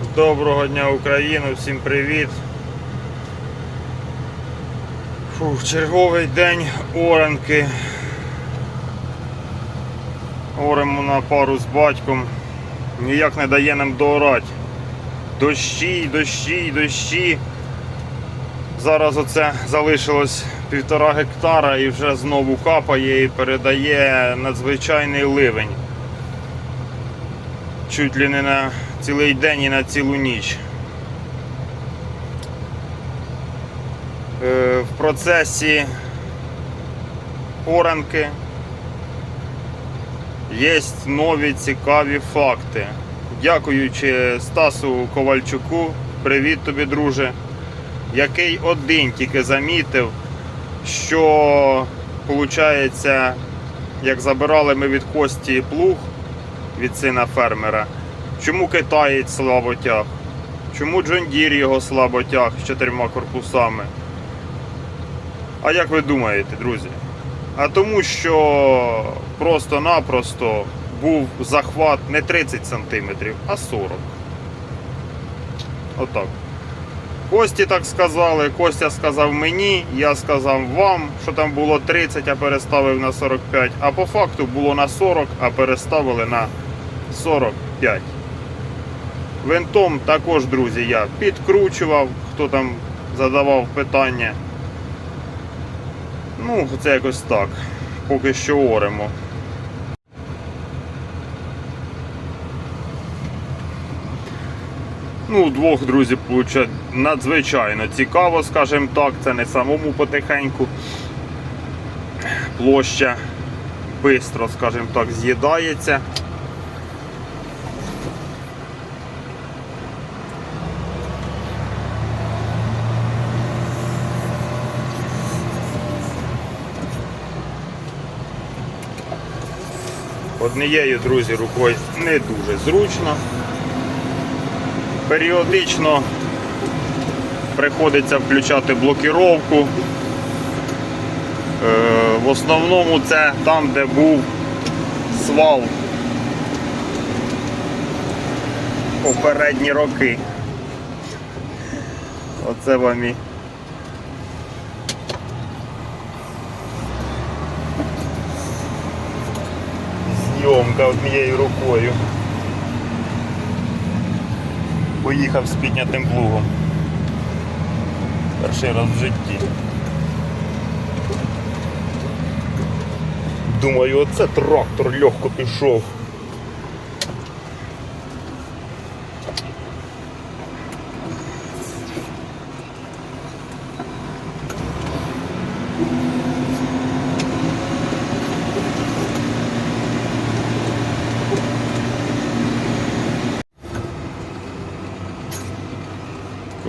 Доброго дня Україну, всім привіт. Фух, черговий день оранки. Оремо на пару з батьком. Ніяк не дає нам доорати. Дощі, дощі, дощі. Зараз оце залишилось півтора гектара і вже знову капає і передає надзвичайний ливень. Чуть ли не на цілий день і на цілу ніч. Е, В процесі оранки є нові цікаві факти. Дякуючи Стасу Ковальчуку, привіт тобі, друже, який один тільки замітив, що виходить, як забирали ми від Кості плуг від сина фермера, чому китаєць слабо тяг? Чому Джон Дір його слабо тяг з чотирма корпусами? А як ви думаєте, друзі? А тому, що просто-напросто був захват не 30 см, а 40 Отак. Кості так сказали, Костя сказав мені, я сказав вам, що там було 30, а переставив на 45, а по факту було на 40, а переставили на 45. Винтом також, друзі, я підкручував, хто там задавав питання. Ну, це якось так. Поки що оремо. Ну, двох друзі получать надзвичайно цікаво, скажімо так, це не самому потихеньку. Площа швидко, скажімо так, з'їдається. Однією, друзі, рукою не дуже зручно. Періодично приходиться включати блокіровку. Е, В основному це там, де був свал попередні роки. Оце вам і зйомка однією рукою. Поїхав з піднятим плугом. Перший раз в житті. Думаю, оце трактор легко пішов.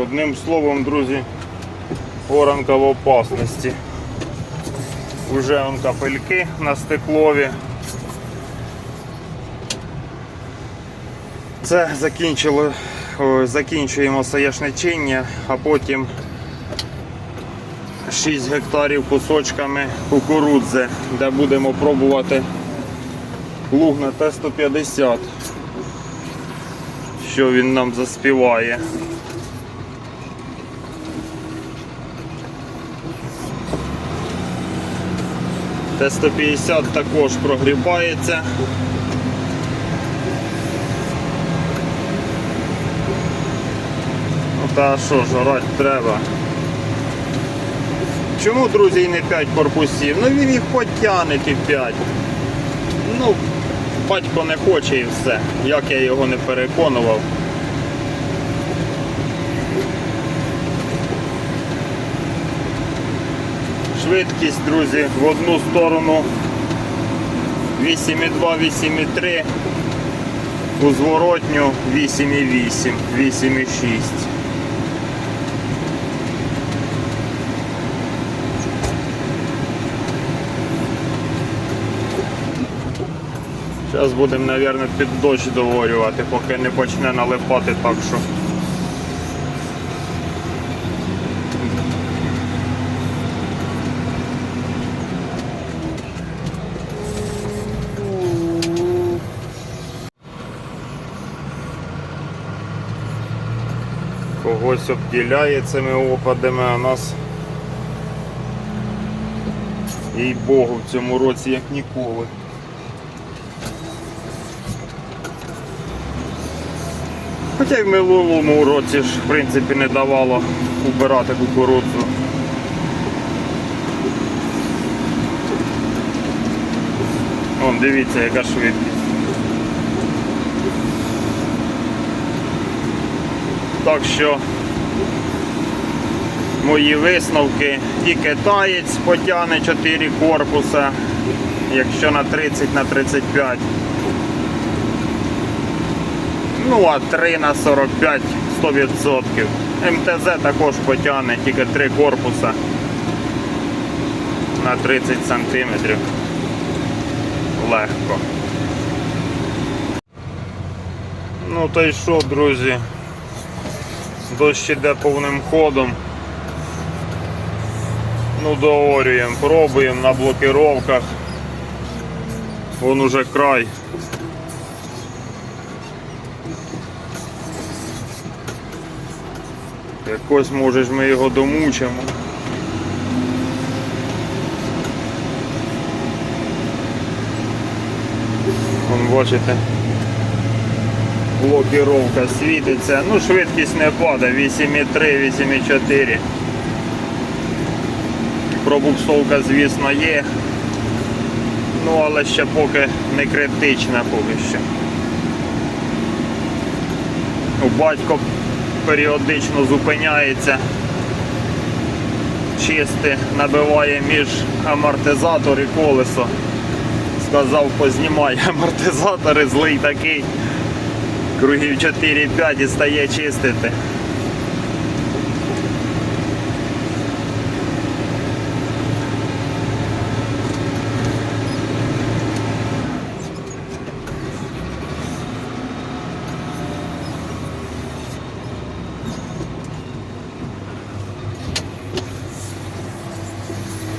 Одним словом, друзі, оранка в опасності. Уже он капельки на стеклові. Це закінчило, закінчуємо соняшничення, а потім 6 гектарів кусочками кукурудзи, де будемо пробувати луг на Т-150, що він нам заспіває. Т-150 також прогрібається. Ну та що ж, орати треба. Чому, друзі, не 5 корпусів? Ну він їх потягне ті 5. Ну, батько не хоче і все. Як я його не переконував. Швидкість, друзі, в одну сторону 8,2, 8,3, у зворотню 8,8, 8,6. Зараз будемо, мабуть, під дощ доворювати, поки не почне налипати так, що. Когось обділяє цими опадами, а нас їй Богу в цьому році як ніколи. Хоча й в минулому році ж в принципі не давало убирати кукурудзу. Вон, дивіться, яка швидкість. Так що мої висновки і китаєць потягне 4 корпуса, якщо на 30 на 35. Ну а 3 на 45 100%. МТЗ також потягне тільки 3 корпуса на 30 сантиметрів. Легко. Ну то й що, друзі? Дощ іде повним ходом. Ну, доорюємо, пробуємо на блокировках. Вон уже край. Якось може ж ми його домучимо. Вон бачите. Блокировка світиться. Ну, швидкість не падає. 8,3, 8,4. Пробуксовка, звісно, є. Ну, але ще поки не критична поки що. Ну, Батько періодично зупиняється, чисти, набиває між амортизатор і колесо. Сказав, познімай амортизатори, злий такий. Кругів 4-5 і стає чистити.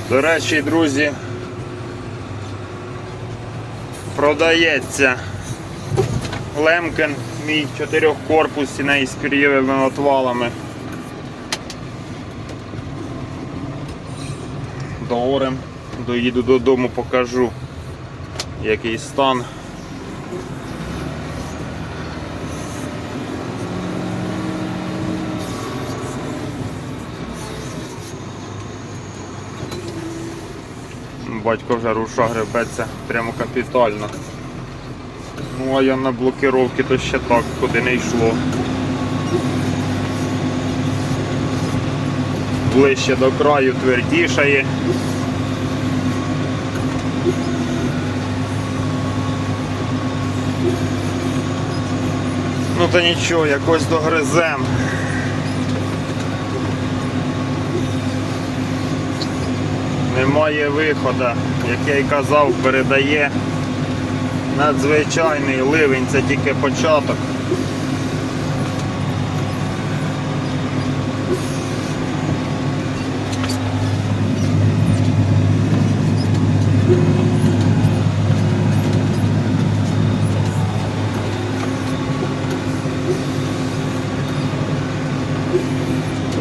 До речі, друзі, продається Лемкен, мій чотирьохкорпусний з пір'євими отвалами. Доорем, доїду додому, покажу, який стан. Батько вже руша гребеться прямо капітально. Ну а я на блокировці то ще так, куди не йшло. Ближче до краю твердішає. Ну та нічого, якось догризем. Немає виходу, як я й казав, передає надзвичайний ливень, це тільки початок.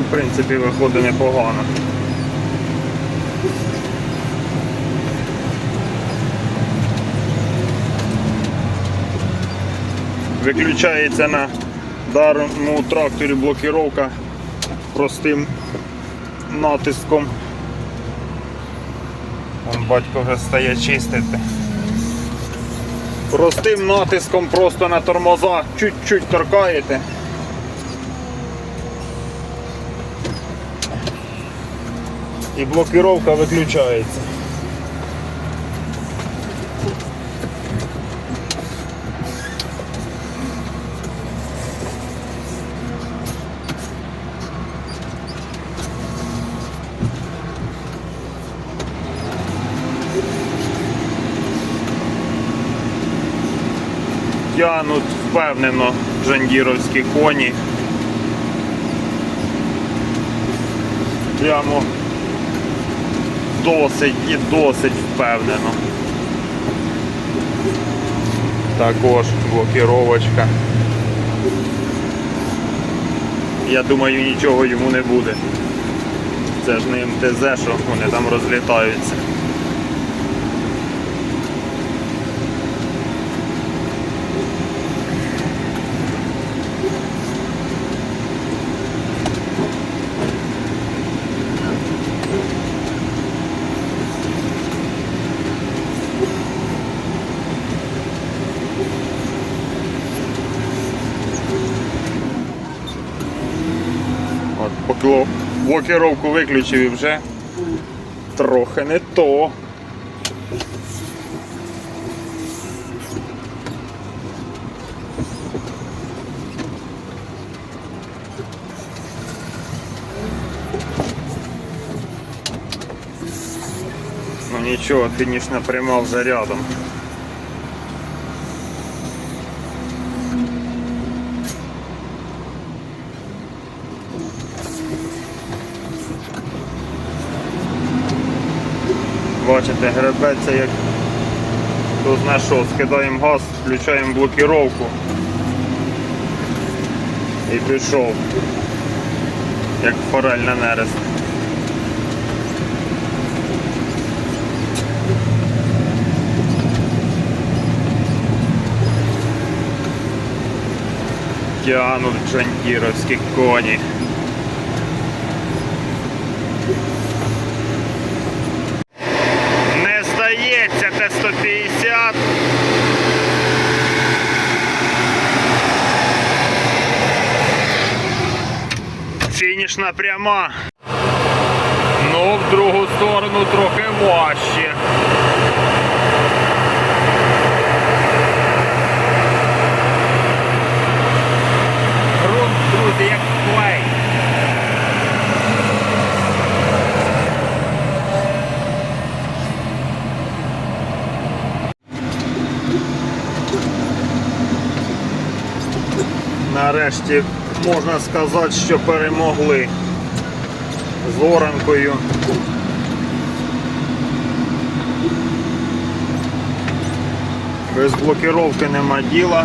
В принципі, виходить непогано. Виключається на даному тракторі блокировка простим натиском. Вон батько вже стає чистити. Простим натиском просто на тормоза чуть-чуть торкаєте. І блокировка виключається. Тянуть впевнено жандіровські коні. Прямо досить і досить впевнено. Також блокіровочка. я думаю, нічого йому не буде. Це ж не МТЗ, що вони там розлітаються. блокировку виключив і вже трохи не то. Ну нічого, фінішна пряма вже рядом. Бачите, гребеться як хто знає що, скидаємо газ, включаємо блокировку і пішов. Як форель на нерест. Тянуть джандіровські коні. Не здається Т-150. Фінішна пряма. Ну, в другу сторону трохи важче. Грунт, друзі, як клей. Нарешті можна сказати, що перемогли з оранкою. Без блокировки нема діла.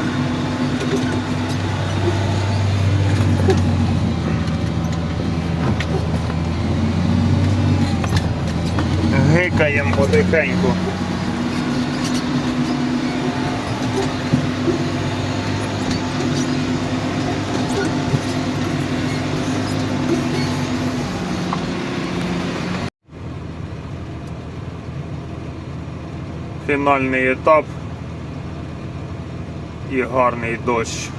Гикаємо потихеньку. фінальний етап і гарний дощ.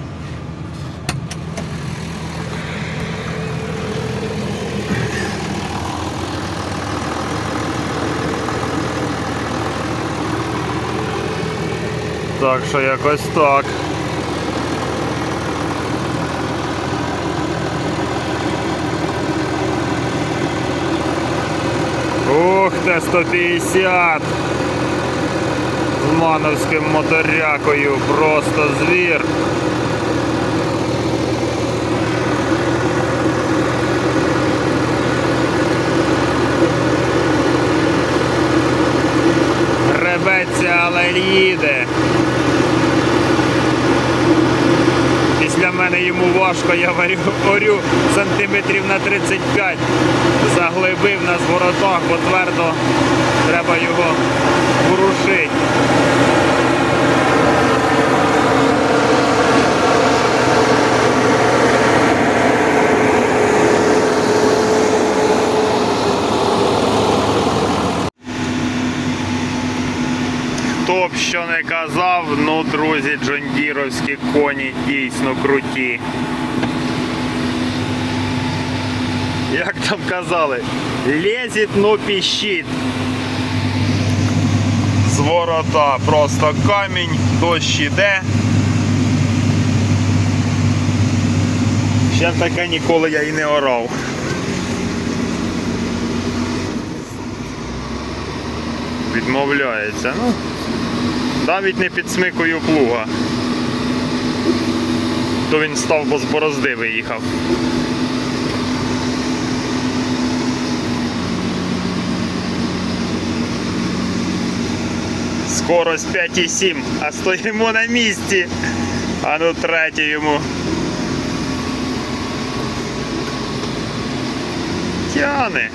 Так що якось так. Ух ти, 150! Романовським моторякою, просто звір. Ребеться але їде. Після мене йому важко, я варю, орю сантиметрів на 35, заглибив на зворотах, бо твердо треба його. ворушити. Хто б що не казав, ну, друзі, джондіровські коні дійсно круті. Як там казали, лезет, но піщить. З ворота просто камінь, дощ іде. Ще таке ніколи я і не орав. Відмовляється. Ну, навіть не підсмикую плуга. То він став, бо з борозди виїхав. Скорость 5,7, а стоїмо на місці. А ну третє йому. Тяне.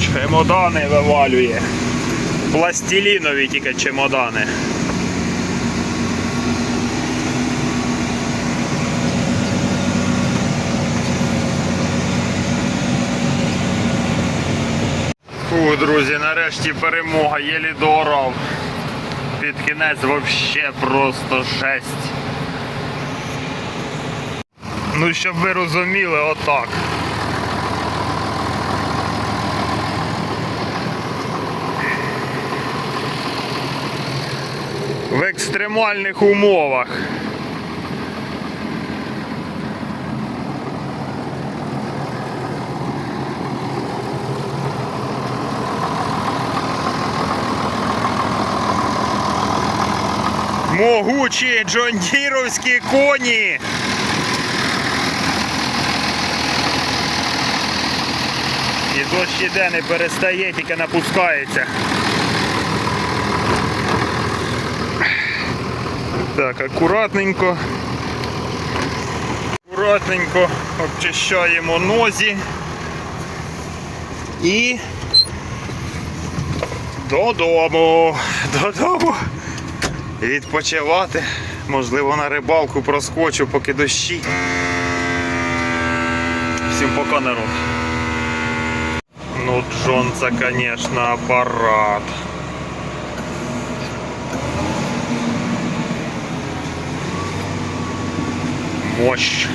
Чемодани вивалює. Пластилінові тільки чемодани. Друзі, нарешті перемога, єлі доорав. Під кінець вообще просто жесть. Ну, щоб ви розуміли, отак. В екстремальних умовах. Могучі джондіровські коні. І дощ іде, не перестає, тільки напускається. Так, акуратненько. Акуратненько обчищаємо нозі. І додому. Додому. Відпочивати. Можливо, на рибалку проскочу, поки дощі. Всім пока, народ. Ну, Джон, це, звісно, апарат. Мощь.